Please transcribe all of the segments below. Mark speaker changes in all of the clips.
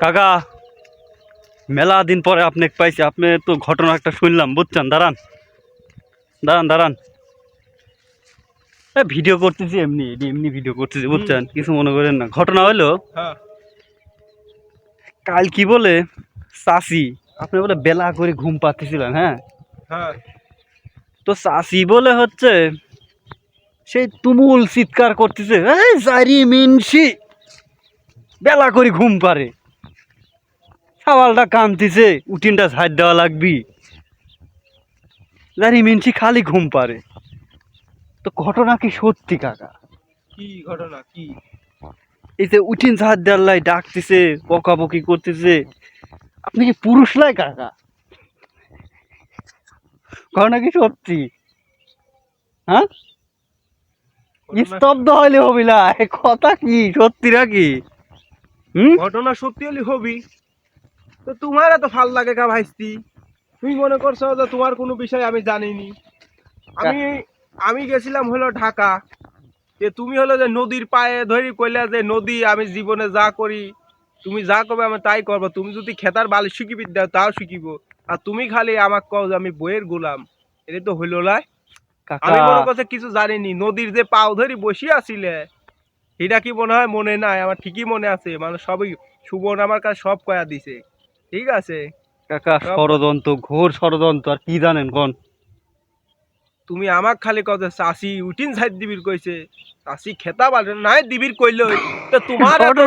Speaker 1: কাকা মেলা দিন পরে আপনি পাইছি। আপনি তো ঘটনা একটা শুনলাম বুঝছেন? দাঁড়ান। দাঁড়ান দাঁড়ান। এ ভিডিও করতেছি এমনি এমনি ভিডিও করতেছি বুঝছেন? কিছু মনে করেন না। ঘটনা হলো
Speaker 2: হ্যাঁ।
Speaker 1: কাল কি বলে চাষি আপনি বলে বেলা করে ঘুম পাচ্ছিলেন হ্যাঁ?
Speaker 2: হ্যাঁ।
Speaker 1: তো চাষি বলে হচ্ছে সেই তুমুল চিৎকার করতেছে এই জারি মিনসি বেলা করে ঘুম পারে সওয়ালটা কামতিছে উঠিনটা ঝাড় দেওয়া লাগবি। জারি মিনসি খালি ঘুম পারে তো ঘটনা কি সত্যি কাকা?
Speaker 2: কি ঘটনা কি?
Speaker 1: এই যে উঠিন ঝাড় দেওয়ার লাই ডাকতেছে বকাবকি করতেছে। আপনি কি পুরুষ লাই কাকা? ঘটনা কি সত্যি? হ্যাঁ? স্তব্ধ হইলে হবিলা এ কথা কি সত্যি নাকি? হুম?
Speaker 2: ঘটনা সত্যি হলে হবি। তো তোমার এত ভালো লাগে কা ভাইস্তি। তুমি মনে করছ যে তোমার কোনো বিষয় আমি জানিনি। আমি আমি গেছিলাম হলো ঢাকা। যে তুমি হলো যে নদীর পায়ে ধরি কইলা যে নদী আমি জীবনে যা করি তুমি যা করবে আমি তাই করব। তুমি যদি খেতার বালি শিখিবি দাও তাও শিখিব আর তুমি খালি আমাকে কও যে আমি বইয়ের গোলাম। এটা তো হইল
Speaker 1: কাকা।
Speaker 2: আমি মনে করছে কিছু জানিনি। নদীর যে পাও ধরি বসি আছিলে এটা কি মনে হয় মনে নাই? আমার ঠিকই মনে আছে। মানে সবই সুবর্ণ আমার কাছে সব কয়া দিছে। ঠিক আছে।
Speaker 1: কাকা ষড়যন্ত্র ঘোর ষড়যন্ত্র আর কি জানেন কোন?
Speaker 2: তুমি আমাক খালি কত চাষি উঠিন সাইড দিবির কইছে চাষি খেতা পারে নাই দিবির কইলো তো তোমার
Speaker 1: তো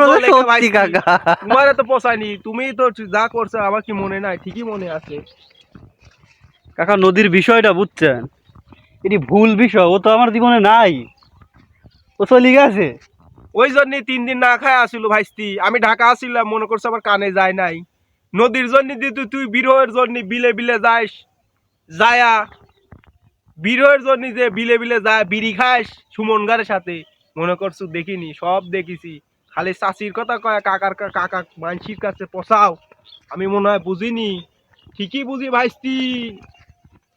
Speaker 2: তোমার এত পোষায়নি তুমি তো যা করছ আমার কি মনে নাই ঠিকই মনে আছে।
Speaker 1: কাকা নদীর বিষয়টা বুঝছেন? এটি ভুল বিষয় ও তো আমার জীবনে নাই। ও চলে গেছে।
Speaker 2: ওই জন্যই তিন দিন না খায় আসিল ভাইস্তি। আমি ঢাকা আসিলাম মনে করছ আমার কানে যায় নাই। নদীর জন্য তুই তুই বিরহের জন্য বিলে বিলে যাস যায়া। বিরহের জন্য যে বিলে বিলে যায়, বিড়ি খাস সুমনগারের সাথে। মনে করছ দেখিনি, সব দেখিছি। খালি চাষির কথা কয়, কাকার কাকা মানসির কাছে পোষাও আমি মনে হয় বুঝিনি। ঠিকই বুঝি ভাইস্তি।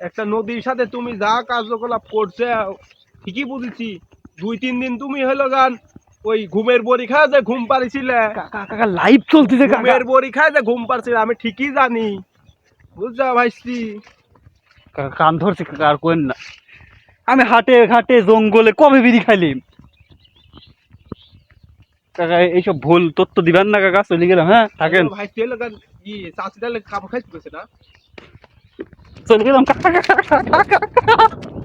Speaker 2: একটা নদীর সাথে তুমি যা কার্যকলাপ করছে, ঠিকই বুঝেছি। দুই তিন দিন তুমি হলো গান। ওই ঘুমের বড়ি খায় যে ঘুম পারিছিলে
Speaker 1: কাকা লাইভ চলতেছে
Speaker 2: ঘুমের বড়ি খায় যে ঘুম পারছিলে আমি ঠিকই জানি বুঝছা ভাইস্তি
Speaker 1: কান ধরছে আর কোয়েন না আমি হাটে ঘাটে জঙ্গলে কবে বিড়ি খাইলিম কাকা এইসব ভুল তথ্য দিবেন না কাকা চলে গেলাম হ্যাঁ থাকেন
Speaker 2: ভাইস্তি হলো গান ই চাষিটালে খাবার খাইতে না
Speaker 1: চলে গেলাম কাকা কাকা, কাকা